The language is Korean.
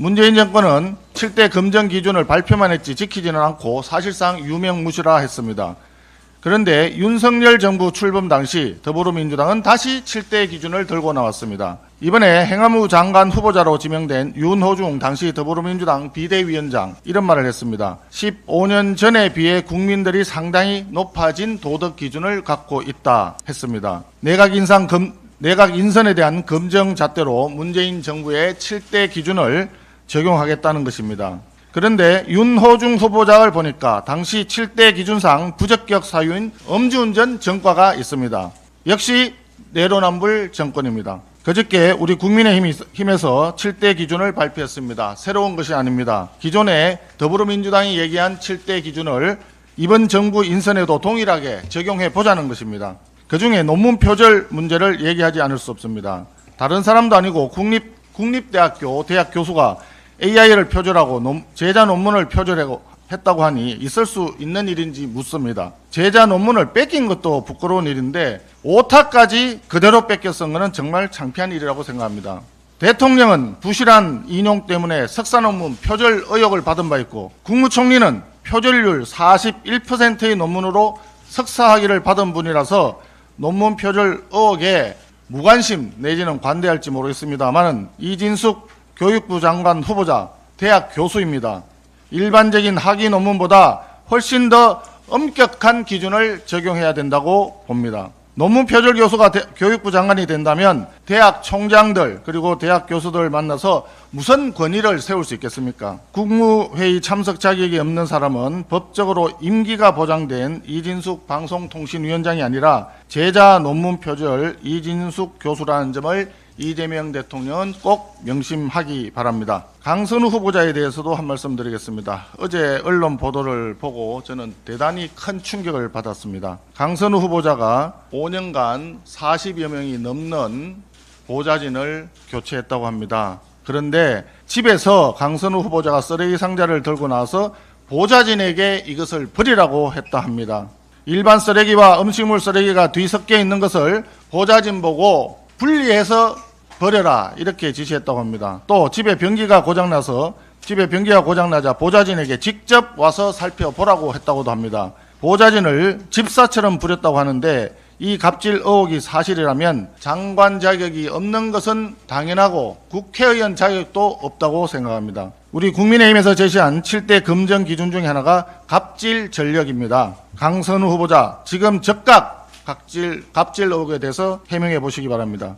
문재인 정권은 7대 검정 기준을 발표만 했지 지키지는 않고 사실상 유명무실화 했습니다. 그런데 윤석열 정부 출범 당시 더불어민주당은 다시 7대 기준을 들고 나왔습니다. 이번에 행안부 장관 후보자로 지명된 윤호중 당시 더불어민주당 비대위원장 이런 말을 했습니다. 15년 전에 비해 국민들이 상당히 높아진 도덕 기준을 갖고 있다 했습니다. 내각 인상 검, 내각 인선에 대한 검정 잣대로 문재인 정부의 7대 기준을 적용하겠다는 것입니다. 그런데 윤호중 후보자를 보니까 당시 7대 기준상 부적격 사유인 음주운전 전과가 있습니다. 역시 내로남불 정권입니다. 그저께 우리 국민의힘에서 7대 기준을 발표했습니다. 새로운 것이 아닙니다. 기존에 더불어민주당이 얘기한 7대 기준을 이번 정부 인선에도 동일하게 적용해 보자는 것입니다. 그 중에 논문 표절 문제를 얘기하지 않을 수 없습니다. 다른 사람도 아니고 국립, 국립대학교 대학 교수가 AI를 표절하고 논- 제자 논문을 표절하고 했다고 하니 있을 수 있는 일인지 묻습니다. 제자 논문을 뺏긴 것도 부끄러운 일인데 오타까지 그대로 뺏겼은 것은 정말 창피한 일이라고 생각합니다. 대통령은 부실한 인용 때문에 석사 논문 표절 의혹을 받은 바 있고 국무총리는 표절률 41%의 논문으로 석사 학위를 받은 분이라서 논문 표절 의혹에 무관심 내지는 관대할지 모르겠습니다만은 이진숙 교육부 장관 후보자 대학 교수입니다. 일반적인 학위 논문보다 훨씬 더 엄격한 기준을 적용해야 된다고 봅니다. 논문 표절 교수가 대- 교육부 장관이 된다면 대학 총장들 그리고 대학 교수들 만나서 무슨 권위를 세울 수 있겠습니까? 국무회의 참석 자격이 없는 사람은 법적으로 임기가 보장된 이진숙 방송통신위원장이 아니라 제자 논문 표절 이진숙 교수라는 점을 이재명 대통령은 꼭 명심하기 바랍니다. 강선우 후보자에 대해서도 한 말씀 드리겠습니다. 어제 언론 보도를 보고 저는 대단히 큰 충격을 받았습니다. 강선우 후보자가 5년간 40여 명이 넘는 보좌진을 교체했다고 합니다. 그런데 집에서 강선우 후보자가 쓰레기 상자를 들고 나서 보좌진에게 이것을 버리라고 했다 합니다. 일반 쓰레기와 음식물 쓰레기가 뒤섞여 있는 것을 보좌진 보고 분리해서 버려라 이렇게 지시했다고 합니다. 또 집에 변기가 고장나서 집에 변기가 고장나자 보좌진에게 직접 와서 살펴보라고 했다고도 합니다. 보좌진을 집사처럼 부렸다고 하는데 이 갑질 의혹이 사실이라면 장관 자격이 없는 것은 당연하고 국회의원 자격도 없다고 생각합니다. 우리 국민의힘에서 제시한 7대 검정 기준 중에 하나가 갑질 전력입니다. 강선우 후보자 지금 즉각 갑질, 갑질 의혹에 대해서 해명해 보시기 바랍니다.